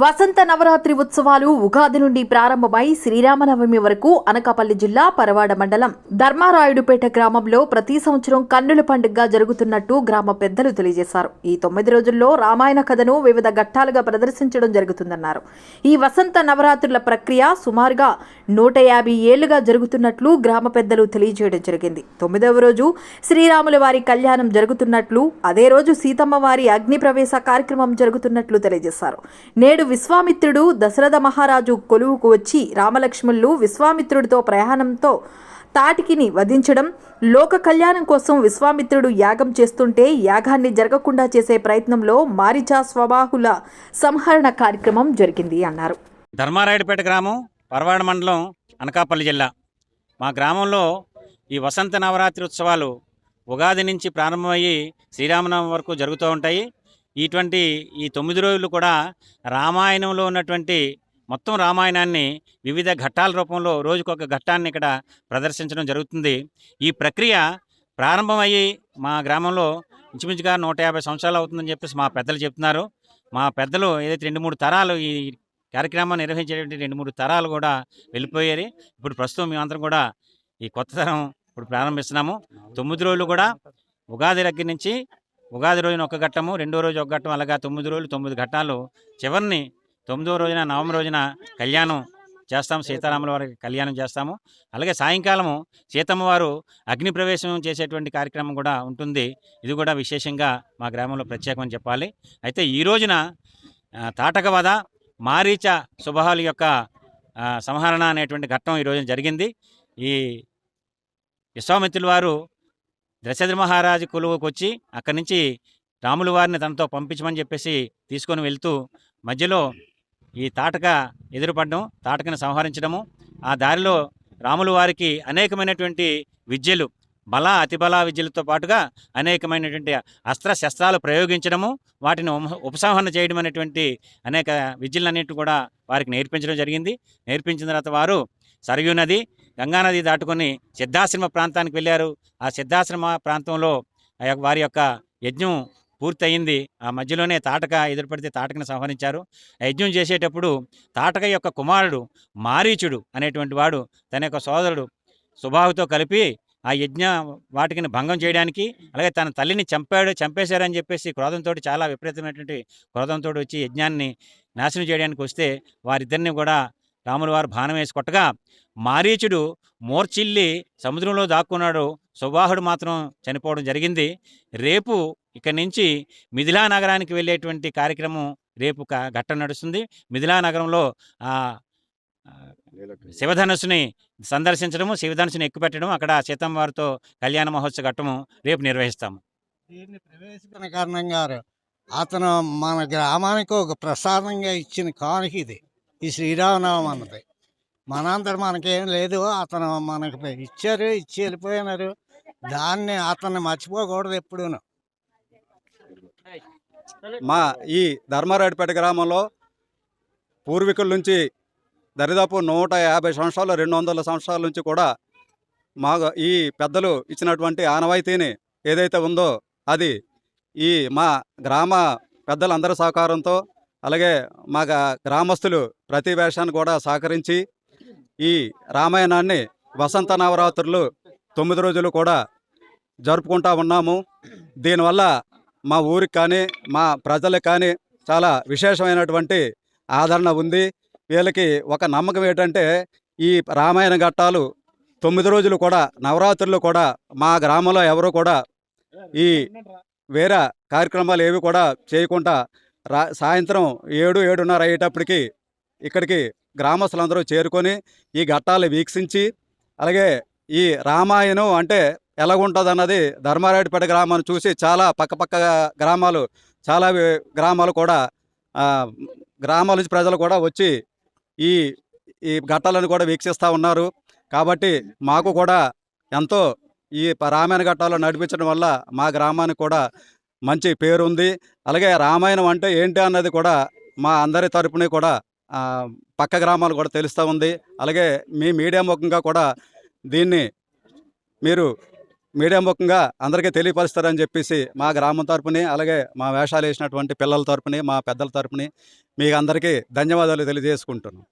వసంత నవరాత్రి ఉత్సవాలు ఉగాది నుండి ప్రారంభమై శ్రీరామనవమి వరకు అనకాపల్లి జిల్లా పరవాడ మండలం ధర్మారాయుడుపేట గ్రామంలో ప్రతి సంవత్సరం కన్నుల పండుగగా జరుగుతున్నట్టు గ్రామ పెద్దలు తెలియజేశారు. ఈ తొమ్మిది రోజుల్లో రామాయణ కథను వివిధ ఘట్టాలుగా ప్రదర్శించడం జరుగుతుందన్నారు. ఈ వసంత నవరాత్రుల ప్రక్రియ సుమారుగా నూట యాభై ఏళ్ళుగా జరుగుతున్నట్లు గ్రామ పెద్దలు తెలియజేయడం జరిగింది. తొమ్మిదవ రోజు శ్రీరాముల వారి కళ్యాణం జరుగుతున్నట్లు అదే రోజు సీతమ్మ వారి అగ్ని ప్రవేశ కార్యక్రమం జరుగుతున్నట్లు తెలియజేశారు. నేడు విశ్వామిత్రుడు దశరథ మహారాజు కొలువుకు వచ్చి రామలక్ష్మణులు విశ్వామిత్రుడితో ప్రయాణంతో తాటికిని వధించడం లోక కళ్యాణం కోసం విశ్వామిత్రుడు యాగం చేస్తుంటే యాగాన్ని జరగకుండా చేసే ప్రయత్నంలో మారిచా స్వబాహుల సంహరణ కార్యక్రమం జరిగింది అన్నారు. ధర్మారాయుడుపేట గ్రామం పరవాడ మండలం అనకాపల్లి జిల్లా. మా గ్రామంలో ఈ వసంత నవరాత్రి ఉత్సవాలు ఉగాది నుంచి ప్రారంభమయ్యి శ్రీరామనవమి వరకు జరుగుతూ ఉంటాయి. ఇటువంటి ఈ తొమ్మిది రోజులు కూడా రామాయణంలో ఉన్నటువంటి మొత్తం రామాయణాన్ని వివిధ ఘట్టాల రూపంలో రోజుకొక ఘట్టాన్ని ఇక్కడ ప్రదర్శించడం జరుగుతుంది. ఈ ప్రక్రియ ప్రారంభమయ్యి మా గ్రామంలో ఇంచుమించుగా నూట యాభై సంవత్సరాలు అవుతుందని చెప్పేసి మా పెద్దలు చెప్తున్నారు. మా పెద్దలు ఏదైతే రెండు మూడు తరాలు ఈ కార్యక్రమాన్ని నిర్వహించేటువంటి రెండు మూడు తరాలు కూడా వెళ్ళిపోయారు. ఇప్పుడు ప్రస్తుతం మేమందరం కూడా ఈ కొత్త తరం ఇప్పుడు ప్రారంభిస్తున్నాము. తొమ్మిది రోజులు కూడా ఉగాది దగ్గర నుంచి ఉగాది రోజున ఒక ఘట్టము రెండో రోజు ఒక ఘట్టం అలాగా తొమ్మిది రోజులు తొమ్మిది ఘట్టాలు. చివరిని తొమ్మిదో రోజున నవమి రోజున కళ్యాణం చేస్తాము సీతారాముల వారికి కళ్యాణం చేస్తాము. అలాగే సాయంకాలము సీతమ్మ వారు అగ్ని ప్రవేశం చేసేటువంటి కార్యక్రమం కూడా ఉంటుంది. ఇది కూడా విశేషంగా మా గ్రామంలో ప్రత్యేకమని చెప్పాలి. అయితే ఈ రోజున తాటకవద మారీచ శుభహాలు యొక్క సంహరణ అనేటువంటి ఘట్టం ఈ రోజున జరిగింది. ఈ విశ్వామిత్రుల వారు దశరథ మహారాజు కొలువుకు వచ్చి అక్కడి నుంచి రాముల వారిని తనతో పంపించమని చెప్పేసి తీసుకొని వెళ్తూ మధ్యలో ఈ తాటక ఎదురుపడడం తాటకను సంహరించడము ఆ దారిలో రాములు వారికి అనేకమైనటువంటి విద్యలు బల అతిబల విద్యలతో పాటుగా అనేకమైనటువంటి అస్త్ర శస్త్రాలు ప్రయోగించడము వాటిని ఉపసంహరణ చేయడం అనేటువంటి అనేక విద్యలన్నింటినీ కూడా వారికి నేర్పించడం జరిగింది. నేర్పించిన తర్వాత వారు సరయూ నది గంగానది దాటుకొని సిద్ధాశ్రమ ప్రాంతానికి వెళ్ళారు. ఆ సిద్ధాశ్రమ ప్రాంతంలో ఆ యొక్క- వారి యొక్క యజ్ఞం పూర్తయింది. ఆ మధ్యలోనే తాటక ఎదురుపడితే తాటకను సంహరించారు. ఆ యజ్ఞం చేసేటప్పుడు తాటక యొక్క కుమారుడు మారీచుడు అనేటువంటి వాడు తన యొక్క సోదరుడు సుబాహుతో కలిపి ఆ యజ్ఞ వాటికి భంగం చేయడానికి అలాగే తన తల్లిని చంపాడు చంపేశారని చెప్పేసి క్రోధంతో చాలా విపరీతమైనటువంటి క్రోధంతో వచ్చి యజ్ఞాన్ని నాశనం చేయడానికి వస్తే వారిద్దరిని కూడా రాముల వారు బాణం వేసి కొట్టగా మారీచుడు మోర్చిల్లి సముద్రంలో దాక్కున్నాడు. సుబాహుడు మాత్రం చనిపోవడం జరిగింది. రేపు ఇక్కడి నుంచి మిథిలా నగరానికి వెళ్ళేటువంటి కార్యక్రమం రేపు క- ఘట్టం నడుస్తుంది. మిథిలా నగరంలో శివధనుసుని సందర్శించడము శివధనుసుని ఎక్కుపెట్టడం అక్కడ సీతమ్మ వారితో కళ్యాణ మహోత్సవ ఘట్టము రేపు నిర్వహిస్తాము. దీన్ని ప్రవేశపెట్టిన కారణంగా అతను మన గ్రామానికి ఒక ప్రసాదంగా ఇచ్చిన కానుక ఇది. ఈ శ్రీరామనామం అన్నది. మనందరు మనకేం లేదు అతను మనకి ఇచ్చారు ఇచ్చి వెళ్ళిపోయినారు. దాన్ని అతన్ని మర్చిపోకూడదు ఎప్పుడూను. మా ఈ ధర్మారాయుడుపేట గ్రామంలో పూర్వీకుల నుంచి దరిదాపు నూట యాభై సంవత్సరాలు రెండు వందల సంవత్సరాల నుంచి కూడా మా ఈ పెద్దలు ఇచ్చినటువంటి ఆనవాయితీని ఏదైతే ఉందో అది ఈ మా గ్రామ పెద్దలందరి సహకారంతో అలాగే మా గ్రామస్తులు ప్రతి వేషాన్ని కూడా సహకరించి ఈ రామాయణాన్ని వసంత నవరాత్రులు తొమ్మిది రోజులు కూడా జరుపుకుంటా ఉన్నాము. దీనివల్ల మా ఊరికి కానీ మా ప్రజలకు కానీ చాలా విశేషమైనటువంటి ఆదరణ ఉంది. వీళ్ళకి ఒక నమ్మకం ఏంటంటే ఈ రామాయణ ఘట్టాలు తొమ్మిది రోజులు కూడా నవరాత్రులు కూడా మా గ్రామంలో ఎవరు కూడా ఈ వేరే కార్యక్రమాలు ఏవి కూడా చేయకుండా రా సాయంత్రం ఏడు ఏడున్నర అయ్యేటప్పటికి ఇక్కడికి గ్రామస్తులందరూ చేరుకొని ఈ ఘట్టాలు వీక్షించి అలాగే ఈ రామాయణం అంటే ఎలాగుంటుంది అన్నది ధర్మారాయుడిపేట గ్రామాన్ని చూసి చాలా పక్కపక్క గ్రామాలు చాలా గ్రామాలు కూడా గ్రామాల నుంచి ప్రజలు కూడా వచ్చి ఈ ఈ ఘట్టాలను కూడా వీక్షిస్తూ ఉన్నారు. కాబట్టి మాకు కూడా ఎంతో ఈ రామాయణ ఘట్టాలు నడిపించడం వల్ల మా గ్రామానికి కూడా మంచి పేరు ఉంది అలాగే రామాయణం అంటే ఏంటి అన్నది కూడా మా అందరి తరపున కూడా పక్క గ్రామాలు కూడా తెలుస్తూ ఉంది. అలాగే మీ మీడియా ముఖంగా కూడా దీన్ని మీరు మీడియా ముఖంగా అందరికీ తెలియపరుస్తారని చెప్పేసి మా గ్రామం తరపుని అలాగే మా వేషాలు వేసినటువంటి పిల్లల తరపుని మా పెద్దల తరపుని మీకు అందరికీ ధన్యవాదాలు తెలియజేసుకుంటున్నాను